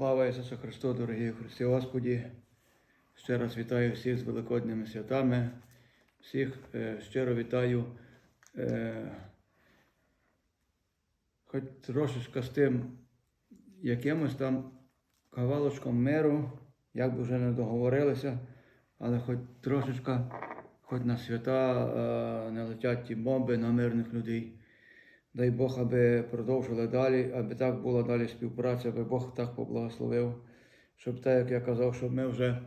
Слава Ісусу Христу, дорогі Христі Господі. Ще раз вітаю всіх з Великодніми святами. Всіх е, щиро вітаю. Е, хоч трошечка з тим якимось там кавалочком миру, як би вже не договорилися, але хоч трошечка, хоч на свята е, не летять ті бомби на мирних людей. Дай Бог, аби продовжили далі, аби так була далі співпраця, аби Бог так поблагословив, щоб так, як я казав, щоб ми вже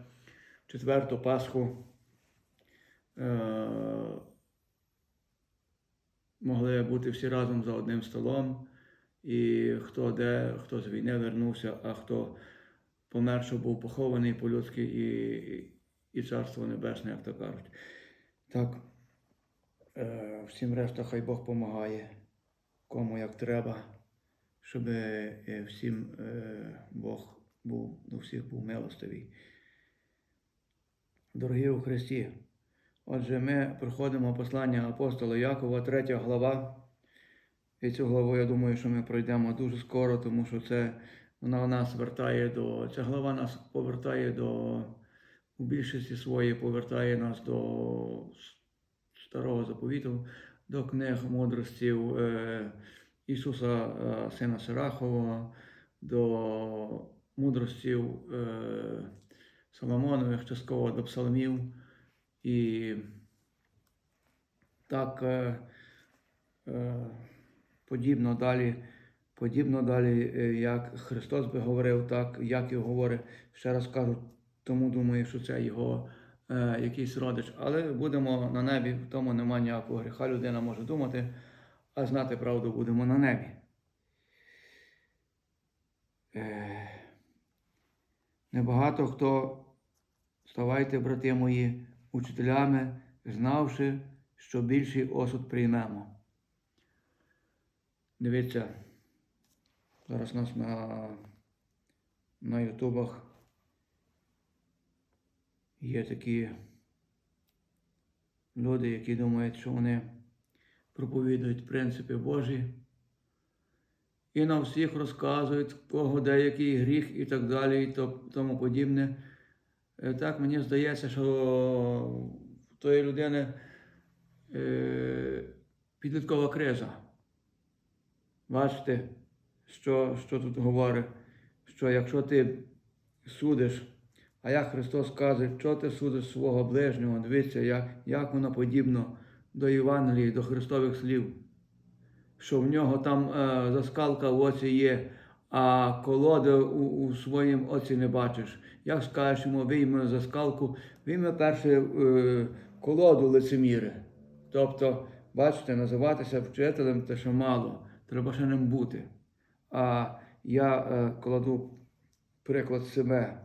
четверту Пасху е- могли бути всі разом за одним столом. І хто де, хто з війни вернувся, а хто помер, що був похований по-людськи і, і Царство Небесне, як то кажуть. Так, е- всім решта, хай Бог помагає кому як треба, щоб е, всім е, Бог був до всіх був милостивий. Дорогі у Христі, отже, ми проходимо послання апостола Якова, 3 глава. І цю главу, я думаю, що ми пройдемо дуже скоро, тому що це вона нас вертає до. Ця глава нас повертає до у більшості своєї повертає нас до старого заповіту, до книг мудростів е, Ісуса е, Сина Сирахового, до мудростів е, Соломонових, частково до псалмів. І так подібно далі, подібно далі, як Христос би говорив, так як і говорить, ще раз кажу, тому думаю, що це його е, якийсь родич. Але будемо на небі, в тому нема ніякого гріха. Людина може думати, а знати правду будемо на небі. Е, небагато хто, ставайте, брати мої, учителями, знавши, що більший осуд приймемо. Дивіться, зараз нас на, на ютубах є такі люди, які думають, що вони проповідують принципи Божі. І нам всіх розказують, кого деякий гріх і так далі, і тому подібне. Е, Так мені здається, що в тої людини е, підліткова криза. Бачите, що, що тут говорить, що якщо ти судиш, а як Христос каже, що ти судиш свого ближнього, дивіться, як, як воно подібно до Євангелії, до Христових слів, що в нього там е, заскалка в оці є, а колоди у, у своїм оці не бачиш. Як скажеш йому, вийме заскалку, вийме перше е, колоду лицеміри. Тобто, бачите, називатися вчителем те, що мало, треба ще ним бути. А я е, кладу приклад себе.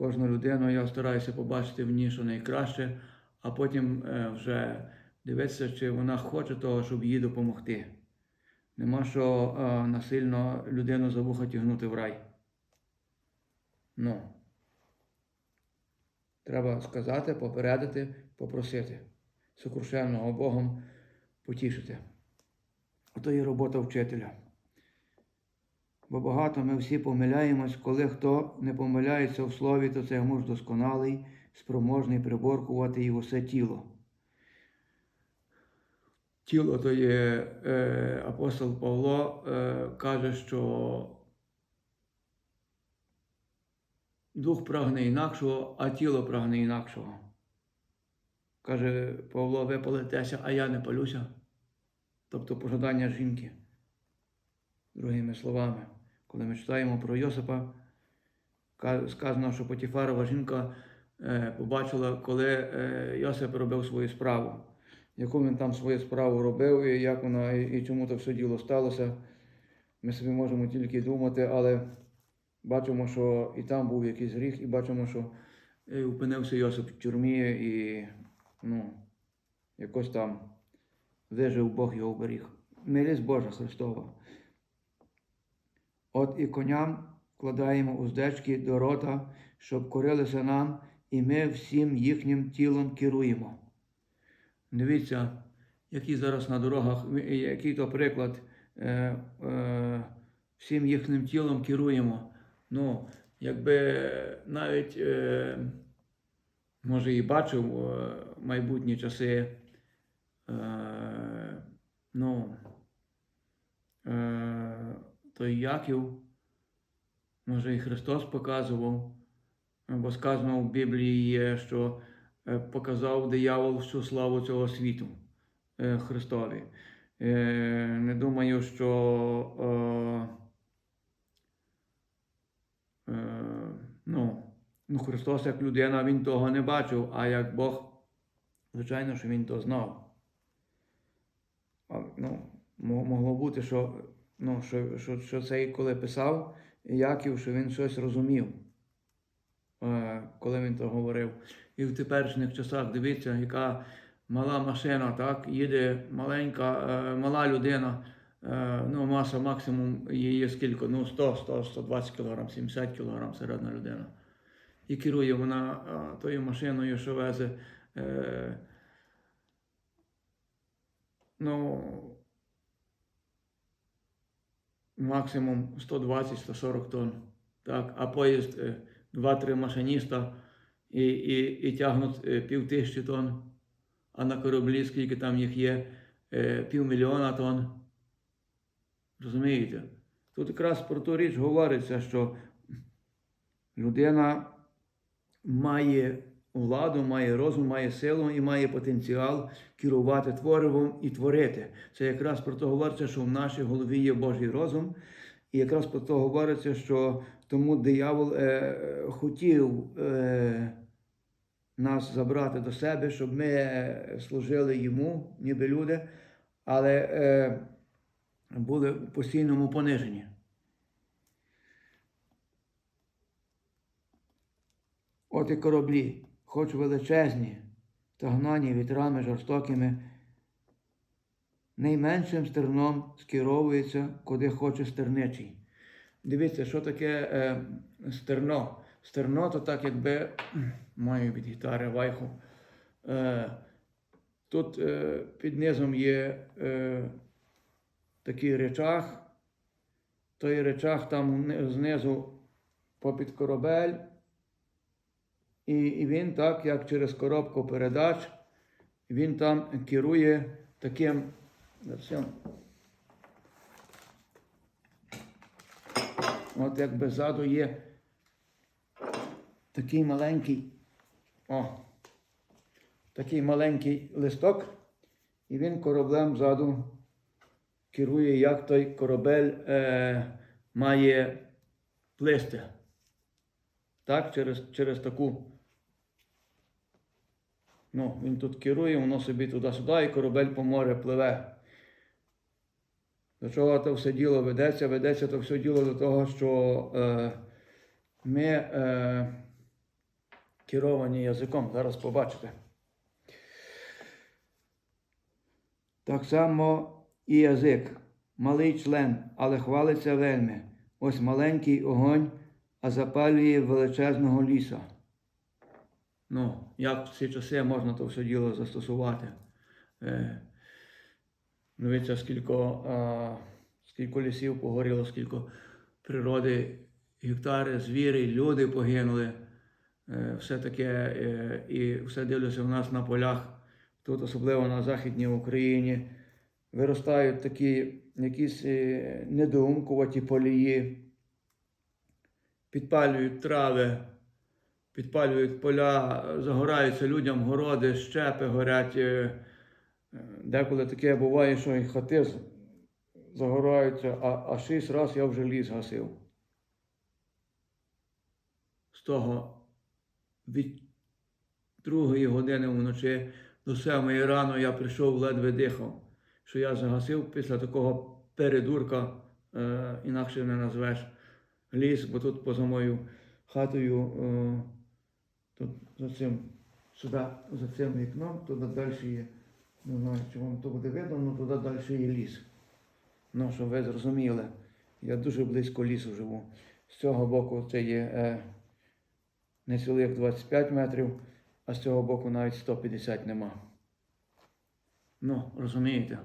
Кожну людину я стараюся побачити в ній, що найкраще, а потім е, вже дивитися, чи вона хоче того, щоб їй допомогти. Нема що е, насильно людину за вуха тягнути в рай. Ну. Треба сказати, попередити, попросити. Сокрушенного Богом потішити. Ото є робота вчителя. Бо багато ми всі помиляємось, коли хто не помиляється в слові, то це муж досконалий, спроможний приборкувати і усе тіло. Тіло то є е, апостол Павло е, каже, що дух прагне інакшого, а тіло прагне інакшого. Каже Павло, ви палитеся, а я не палюся. Тобто пожадання жінки. Другими словами, коли ми читаємо про Йосипа, сказано, що Потіфарова жінка е, побачила, коли е, Йосип робив свою справу, яку він там свою справу робив, і як вона, і, чому то все діло сталося. Ми собі можемо тільки думати, але бачимо, що і там був якийсь гріх, і бачимо, що е, опинився Йосип в тюрмі, і ну, якось там вижив Бог його беріг. Милість Божа Христова. От і коням вкладаємо уздечки до рота, щоб корилися нам, і ми всім їхнім тілом керуємо. Дивіться, який зараз на дорогах, який то приклад, е, е, всім їхнім тілом керуємо. Ну, якби навіть, е, може, і бачив е, майбутні часи, е, ну, той Яків, може, і Христос показував, бо сказано в Біблії є, що е, показав диявол всю славу цього світу е, Христові. Е, Не думаю, що ну, ну, Христос як людина, Він того не бачив, а як Бог, звичайно, що Він то знав. Ну, могло бути, що, ну, що, що, що цей, коли писав Яків, що він щось розумів, е, коли він то говорив. І в теперішніх часах дивіться, яка мала машина, так, їде маленька, е, мала людина, е, ну, маса максимум її скільки, ну, 100, 100, 120 кг, 70 кг середня людина. І керує вона е, тою машиною, що везе. Е, ну, максимум 120-140 тонн. Так, а поїзд е, 2-3 машиніста і, і, і тягнуть е, пів тисячі тонн, а на кораблі, скільки там їх є, е, півмільйона тонн. Розумієте? Тут якраз про ту річ говориться, що людина має владу, має розум, має силу і має потенціал керувати творивом і творити. Це якраз про то говориться, що в нашій голові є Божий розум. І якраз про то говориться, що тому диявол е, хотів е, нас забрати до себе, щоб ми служили йому, ніби люди, але е, були в постійному пониженні. От і кораблі, хоч величезні, та гнані вітрами жорстокими, найменшим стерном скеровується, куди хоче стерничий. Дивіться, що таке е, стерно. Стерно то так, якби маю від гітари вайху. Е, тут е, під низом є е, такий речах. Той речах там знизу попід корабель. І, він так, як через коробку передач, він там керує таким. От якби ззаду є такий маленький, о, такий маленький листок, і він кораблем ззаду керує, як той корабель е, має плисти. Так, через, через таку. Ну, він тут керує, воно собі туди-сюди, і корабель по морю пливе. До чого то все діло ведеться? Ведеться то все діло до того, що е, ми е, керовані язиком. Зараз побачите. Так само і язик. Малий член, але хвалиться вельми. Ось маленький огонь, а запалює величезного ліса. Ну, як в ці часи можна то все діло застосувати? Е, Дивіться, скільки, а, скільки лісів погоріло, скільки природи, гектари, звірі, люди погинули. Е, все таке, е, і все дивлюся в нас на полях, тут особливо на Західній Україні. Виростають такі якісь е, недоумкуваті полії, підпалюють трави, підпалюють поля, загораються людям городи, щепи горять. е, Деколи таке буває, що і хати загораються, а, а шість разів я вже ліс гасив. З того від другої години вночі до сьомої рано я прийшов, ледве дихав, що я загасив після такого передурка, е, інакше не назвеш ліс, бо тут поза моєю хатою, е, тут за цим, сюди, за цим вікном, туди далі є. Не знаю, чи вам то буде видно, але туди далі є ліс. Ну, щоб ви зрозуміли, я дуже близько лісу живу. З цього боку це є е, не цілих 25 метрів, а з цього боку навіть 150 нема. Ну, розумієте?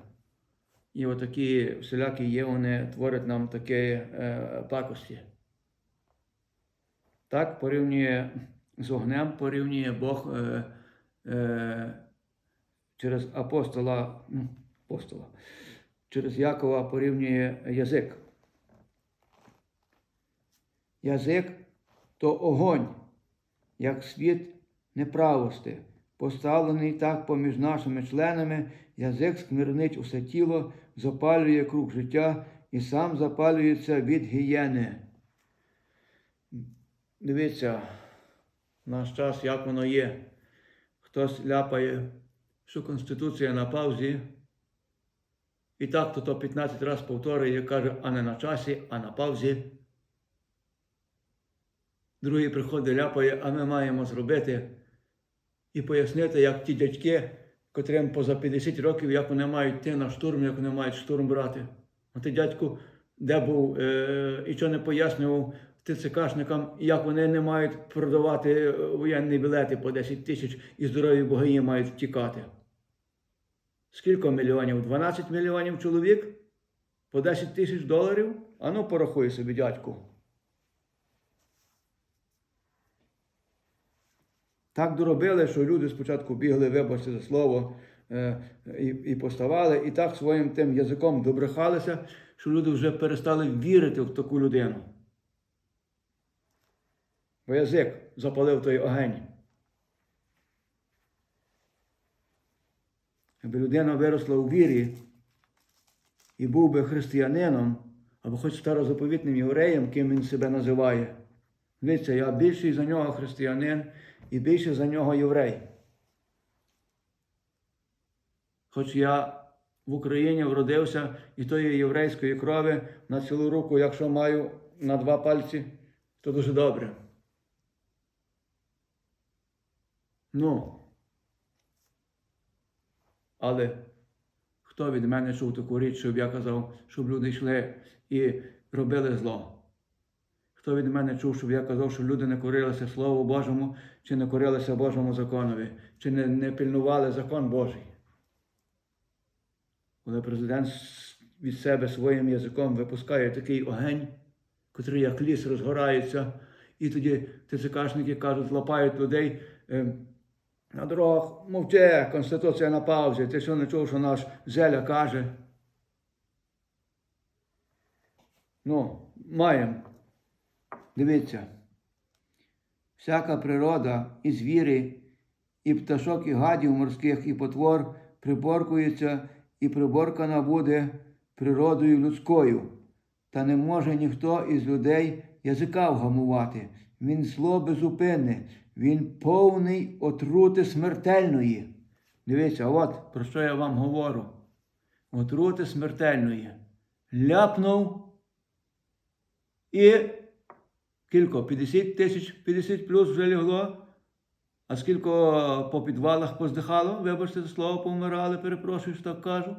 І отакі всілякі є, вони творять нам такі е, пакості. Так порівнює з огнем, порівнює Бог е, е, через апостола, ну, апостола, через Якова порівнює язик. Язик то огонь, як світ неправости, поставлений так поміж нашими членами, язик скмирнить усе тіло, запалює круг життя і сам запалюється від гієни. Дивіться, наш час, як воно є. Хтось ляпає, що Конституція на паузі. І так то то 15 разів повторює каже, а не на часі, а на паузі. Другий приходить, ляпає, а ми маємо зробити і пояснити, як ті дядьки, котрим поза 50 років, як вони мають йти на штурм, як вони мають штурм брати. А ти, дядьку, де був е- і що не пояснював ТЦКшникам, як вони не мають продавати е, воєнні білети по 10 тисяч і здорові богині мають втікати. Скільки мільйонів? 12 мільйонів чоловік? По 10 тисяч доларів? Ану, порахуй собі, дядьку. Так доробили, що люди спочатку бігли, вибачте за слово, е, і, і поставали, і так своїм тим язиком добрехалися, що люди вже перестали вірити в таку людину. Бо язик запалив той огонь. Аби людина виросла у вірі і був би християнином, або хоч старозаповітним євреєм, ким він себе називає. Дивіться, я більший за нього християнин і більше за нього єврей. Хоч я в Україні вродився і тої єврейської крові на цілу руку, якщо маю на два пальці, то дуже добре. Ну, але хто від мене чув таку річ, щоб я казав, щоб люди йшли і робили зло? Хто від мене чув, щоб я казав, що люди не корилися Слову Божому, чи не корилися Божому законові, чи не, не пильнували закон Божий? Коли президент від себе своїм язиком випускає такий огонь, котрий як ліс розгорається, і тоді ТЦКшники кажуть, лапають людей. На дорогах мовче, Конституція на паузі. Ти що не чув, що наш Зеля каже? Ну, маємо. Дивіться. Всяка природа і звірі, і пташок, і гадів морських, і потвор приборкується і приборкана буде природою людською. Та не може ніхто із людей язика вгамувати. Він зло безупинне, він повний отрути смертельної. Дивіться, от про що я вам говорю. Отрути смертельної. Ляпнув і кілько? 50 тисяч, 50 плюс вже лягло. А скільки по підвалах поздихало, вибачте за слово, повмирали, перепрошую, що так кажу.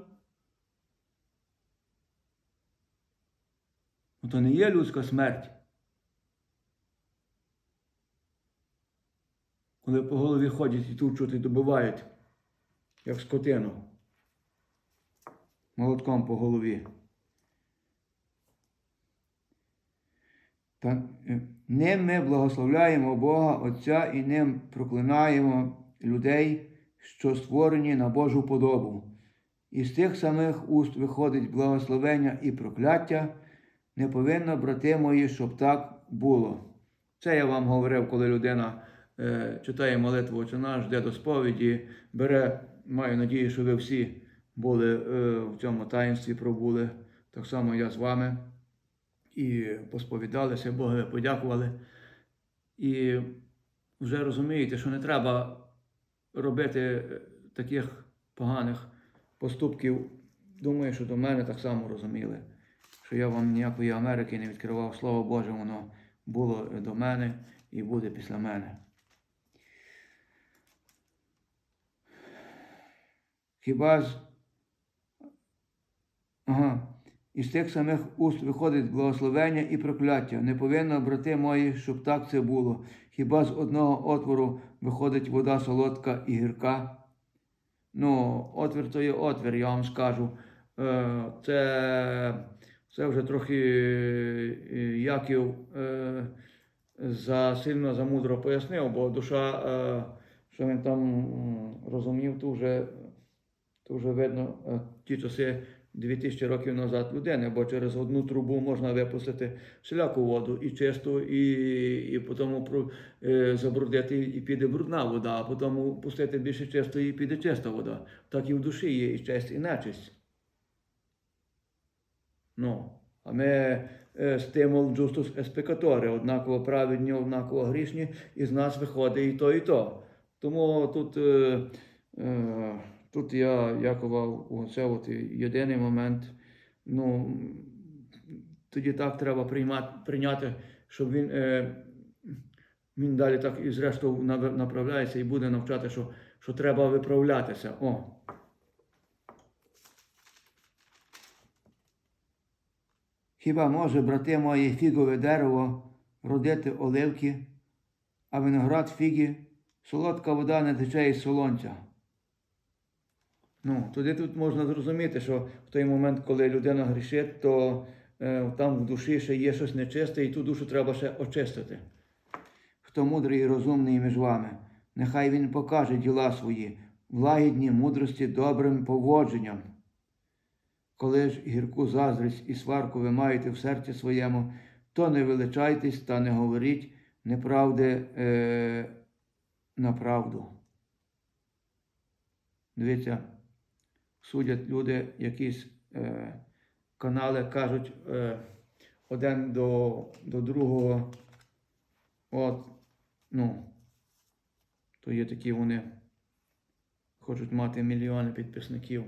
Ну, то не є людська смерть. Коли по голові ходять і тучуть і добивають, як скотину. Молотком по голові. Та е, ним ми благословляємо Бога Отця і ним проклинаємо людей, що створені на Божу подобу. І з тих самих уст виходить благословення і прокляття. Не повинно, брати мої, щоб так було. Це я вам говорив, коли людина читає молитву «Отче наш, йде до сповіді, бере, маю надію, що ви всі були е, в цьому таїнстві пробули. Так само я з вами. І посповідалися, Богові подякували. І вже розумієте, що не треба робити е, таких поганих поступків. Думаю, що до мене так само розуміли, що я вам ніякої Америки не відкривав. Слово Боже, воно було до мене і буде після мене. Хіба ж. Ага. Із тих самих уст виходить благословення і прокляття. Не повинно, брати мої, щоб так це було. Хіба з одного отвору виходить вода солодка і гірка? Ну, отвір то є отвір, я вам скажу. Е, Це, це вже трохи е, Яків е, за сильно замудро пояснив, бо душа, що він там розумів, то вже, то вже видно е, ті часи 2000 років назад людини, бо через одну трубу можна випустити всіляку воду, і чисту, і, і потім е, забрудити, і піде брудна вода, а потім пустити більше чистої, і піде чиста вода. Так і в душі є і честь, і нечисть. Ну, а ми е, стимул джустус еспекатори, однаково праведні, однаково грішні, і з нас виходить і то, і то. Тому тут, е, е, тут я Якова от єдиний момент. Ну, тоді так треба приймати, прийняти, щоб він, е, він далі так і зрештою направляється і буде навчати, що, що треба виправлятися. О. Хіба може, брати мої, фігове дерево родити оливки, а виноград фіги, солодка вода не тече із солонця. Ну, туди тут можна зрозуміти, що в той момент, коли людина грішить, то е, там в душі ще є щось нечисте, і ту душу треба ще очистити. Хто мудрий і розумний між вами, нехай він покаже діла свої, в лагідній мудрості добрим поводженням. Коли ж гірку заздрість і сварку ви маєте в серці своєму, то не величайтесь та не говоріть неправди е, на правду. Дивіться, судять люди якісь е, канали, кажуть е, один до, до другого. От, ну, то є такі вони хочуть мати мільйони підписників.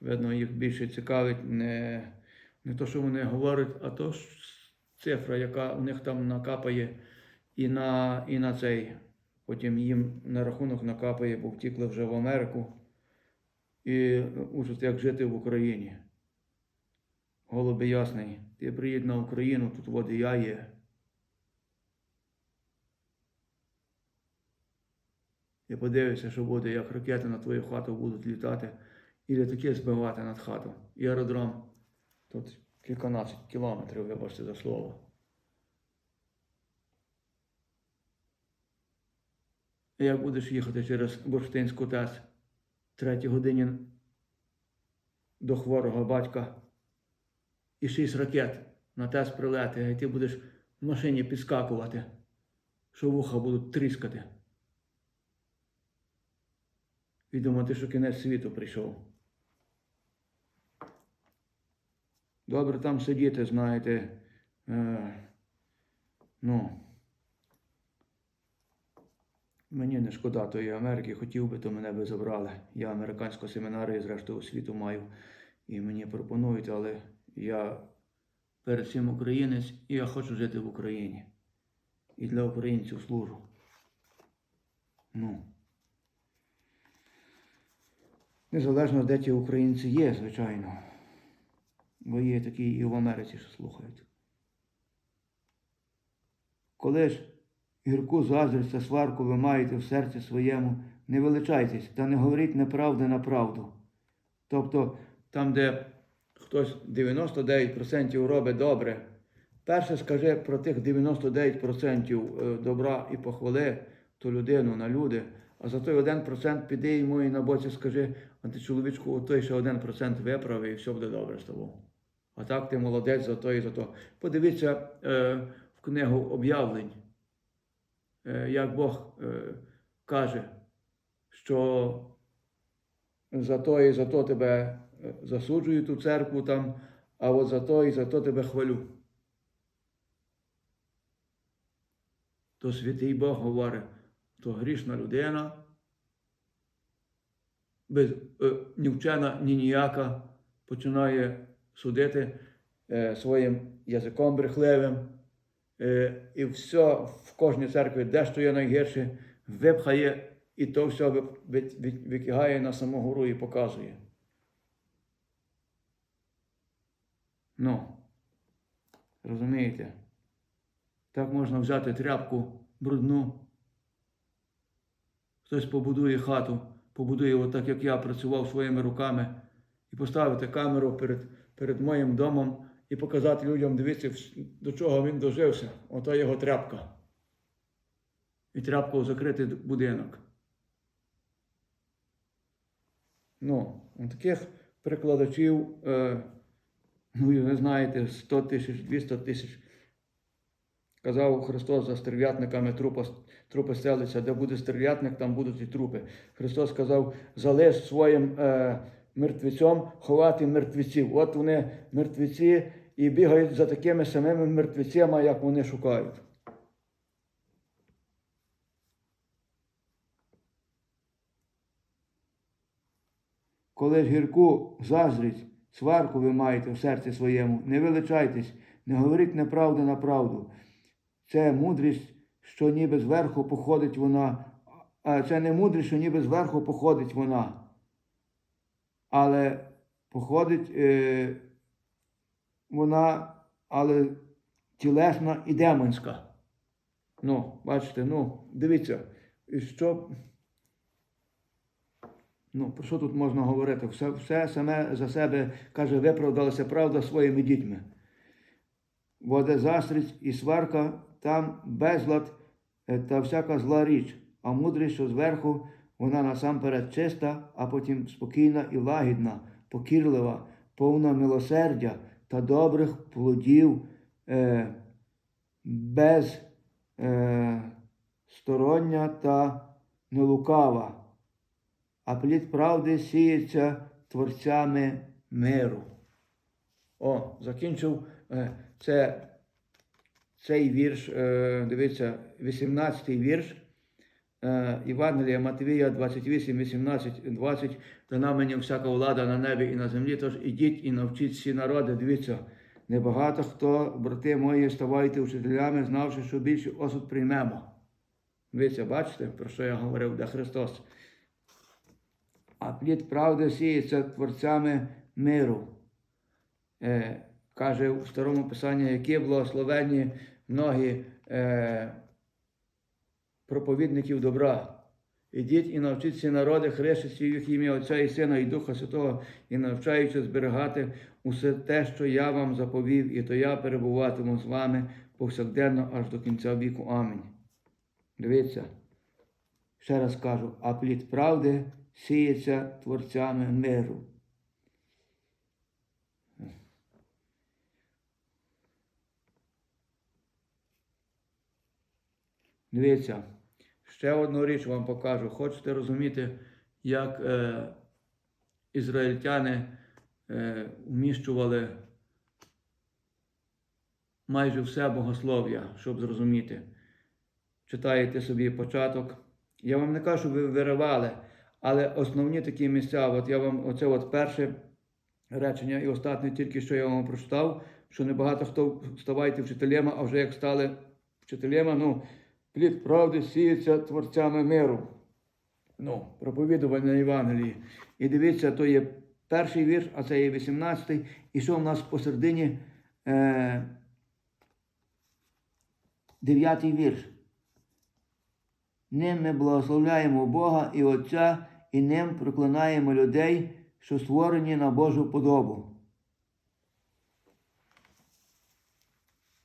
Видно, їх більше цікавить не, не то, що вони говорять, а то ж цифра, яка у них там накапає і на, і на цей. Потім їм на рахунок накапає, бо втікли вже в Америку. І учать, як жити в Україні. Голуби ясний, ти приїдь на Україну, тут води я є. І подивишся, що буде, як ракети на твою хату будуть літати, і літаки збивати над хату. І аеродром. Тут кільканадцять кілометрів, вибачте за слово. І Як будеш їхати через Бурштинську ТЕС третій годині до хворого батька і шість ракет на ТЕС прилети, і ти будеш в машині підскакувати, що вуха будуть тріскати. І думати, що кінець світу прийшов. Добре там сидіти, знаєте. Е, ну, мені не шкода тої Америки, хотів би, то мене би забрали. Я американську семінарію, зрештою, освіту маю. І мені пропонують, але я перед всім українець і я хочу жити в Україні. І для українців служу. Ну. Незалежно, де ті українці є, звичайно. Бо є такі і в Америці, що слухають. Коли ж гірку заздрість та сварку ви маєте в серці своєму, не величайтесь та не говоріть неправди на правду. Тобто, там, де хтось 99% робить добре, перше скажи про тих 99% добра і похвали ту людину на люди, а за той 1% піди йому і на боці скажи, а ти чоловічку, той ще 1% виправи і все буде добре з тобою. А так ти молодець за то і за то. Подивіться е, в книгу об'явлень, е, як Бог е, каже, що за то і за то тебе е, засуджую ту церкву там, а от за то і за то тебе хвалю. То святий Бог говорить, то грішна людина, без е, ні вчена, ні ніяка, починає судити е, своїм язиком брехливим. Е, і все в кожній церкві, де що є найгірше, випхає і то все ви- ви- ви- викигає на саму гору і показує. Ну, розумієте? Так можна взяти тряпку брудну. Хтось побудує хату, побудує отак, як я працював своїми руками, і поставити камеру перед, перед моїм домом і показати людям, дивіться, до чого він дожився. Ото його тряпка. і тряпкою закрити будинок. Ну, таких перекладачів, е, ну, ви знаєте, 100 тисяч, 200 тисяч. Казав Христос за стерв'ятниками трупа, трупи стелиться, де буде стерв'ятник, там будуть і трупи. Христос сказав, залиш своїм е, мертвецям ховати мертвеців. От вони мертвеці і бігають за такими самими мертвецями, як вони шукають. Коли ж гірку заздрість, сварку ви маєте в серці своєму, не величайтесь, не говоріть неправди на правду. Це мудрість, що ніби зверху походить вона, а це не мудрість, що ніби зверху походить вона, але походить е, вона, але тілесна і демонська. Ну, бачите, ну, дивіться, і що. Ну, про що тут можна говорити? Все, все саме за себе каже, виправдалася правда своїми дітьми. Бо де застрість і сварка, там безлад е, та всяка зла річ, а мудрість, що зверху, вона насамперед чиста, а потім спокійна і лагідна, покірлива, повна милосердя та добрих плодів, е, без е, стороння та нелукава а плід правди сіється творцями миру. О, закінчив е, це, цей вірш, е, дивіться, 18-й вірш. Е, Євангелія Матвія 28, 18, 20. Дана мені всяка влада на небі і на землі, тож ідіть і навчіть всі народи. Дивіться, небагато хто, брати мої, ставайте вчителями, знавши, що більше осуд приймемо. Дивіться, бачите, про що я говорив, де Христос а плід правди сіється творцями миру. Е, Каже у старому писанні, які благословенні многі е, проповідників добра. Ідіть і навчіться народи, хреститься їх ім'я Отця і Сина, і Духа Святого, і навчаючи зберігати усе те, що я вам заповів, і то я перебуватиму з вами повсякденно аж до кінця віку. Амінь. Дивіться, ще раз кажу, а плід правди сіється творцями миру. Дивіться, ще одну річ вам покажу. Хочете розуміти, як е, ізраїльтяни е, вміщували майже все богослов'я, щоб зрозуміти. Читаєте собі початок. Я вам не кажу, що ви виривали. Але основні такі місця, от я вам оце от перше речення і останнє тільки що я вам прочитав, що небагато хто ставайте вчителями, а вже як стали вчителями, ну, плід правди сіється творцями миру. Ну, проповідування Євангелії. І дивіться, то є перший вірш, а це є 18-й. І що в нас посередині е, дев'ятий вірш. Ним ми благословляємо Бога і Отця, і ним проклинаємо людей, що створені на Божу подобу.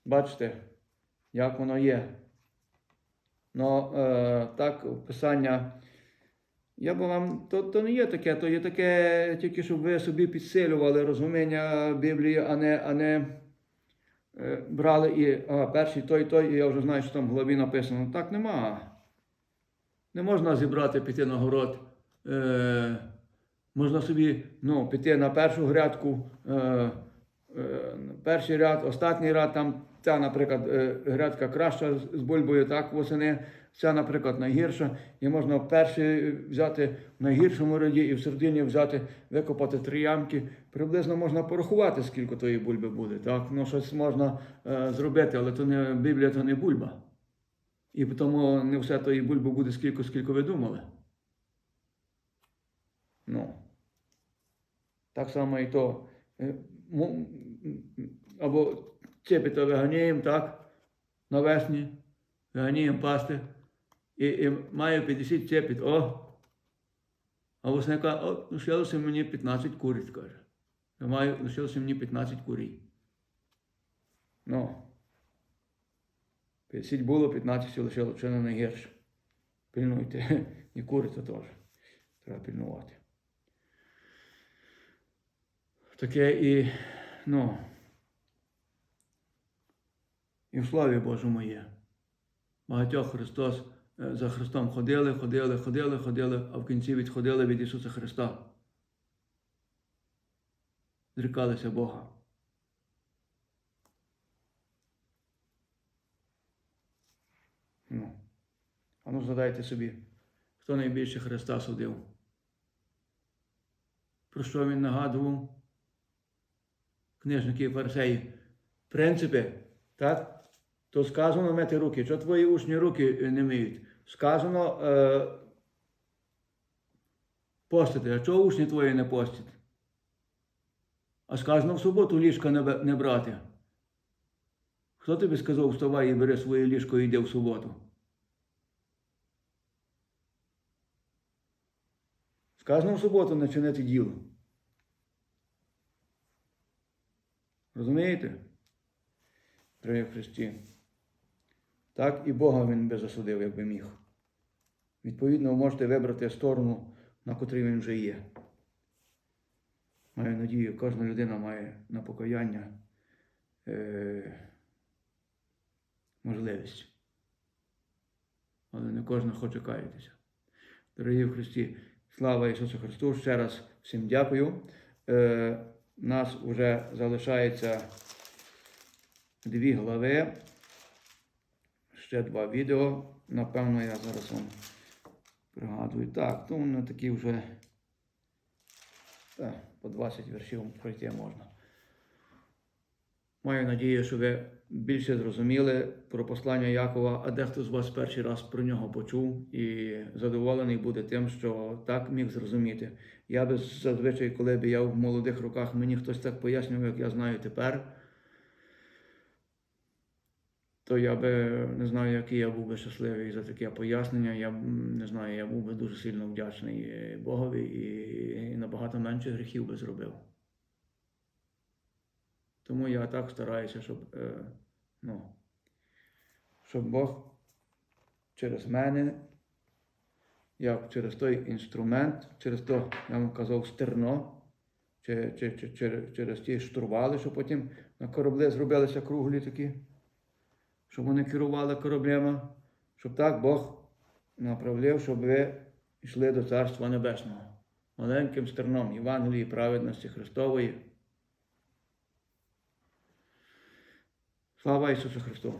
Бачите, як воно є. Ну, е, так, писання. Я би вам, то, то не є таке, то є таке, тільки щоб ви собі підсилювали розуміння Біблії, а не а не е, брали і а, перший той, той, і я вже знаю, що там в главі написано. Так нема. Не можна зібрати піти на город. Е, можна собі ну, піти на першу грядку, е, е, перший ряд, останній ряд, там ця, наприклад, е, грядка краща з бульбою, так, восени, ця, наприклад, найгірша. І можна перший взяти в найгіршому ряді і в середині взяти, викопати три ямки. Приблизно можна порахувати, скільки тої бульби буде. Так? Ну, щось можна е, зробити, але то не Біблія, то не бульба. І тому не все тої бульби буде скільки, скільки ви думали. Ну. Так само і то. Е, Або цепіто виганяємо, так, навесні, виганяємо пасти. І, і маю 50 цепіт, о. А восьмика, о, лишилося мені 15 куриць, каже. Я маю, лишилося мені 15 курій. Ну. 50 було, 15 лишило, чи не найгірше. Пильнуйте. І куриця теж. Треба пильнувати. Таке і, ну, і в Слові Божому є. Багатьох Христос е, за Христом ходили, ходили, ходили, ходили, а в кінці відходили від Ісуса Христа. Зрікалися Бога. Ну, а ну згадайте собі, хто найбільше Христа судив? Про що він нагадував? Книжники і фарисеї. Принципи, так? То сказано мити руки. Що твої учні руки е, не миють? Сказано е, постити. А чого учні твої не постять? А сказано в суботу ліжка не, брати. Хто тобі сказав, вставай і бери своє ліжко і йди в суботу? Сказано в суботу не чинити діло. Розумієте? Дорогі Христі. Так і Бога він би засудив, якби міг. Відповідно, ви можете вибрати сторону, на котрій він вже є. Маю надію, кожна людина має на покаяння е- можливість. Але не кожен хоче каятися. Дорогі в Христі, слава Ісусу Христу! Ще раз всім дякую. Е- нас вже залишається дві глави. Ще два відео. Напевно, я зараз вам пригадую. Так, то вони такі вже так, по 20 віршів пройти можна. Маю надію, що ви більше зрозуміли про послання Якова, а дехто з вас перший раз про нього почув і задоволений буде тим, що так міг зрозуміти. Я би зазвичай, коли б я в молодих роках мені хтось так пояснював, як я знаю тепер, то я би не знаю, який я був би щасливий за таке пояснення. Я не знаю, я був би дуже сильно вдячний Богові і, набагато менше гріхів би зробив. Тому я так стараюся, щоб, е, ну, щоб Бог через мене, як через той інструмент, через то, я вам казав, стерно, чи, чи, чи, через ті штурвали, що потім на кораблі зробилися круглі такі, щоб вони керували кораблями, щоб так Бог направляв, щоб ви йшли до Царства Небесного. Маленьким стерном Євангелії праведності Христової. Слава Ісусу Христу!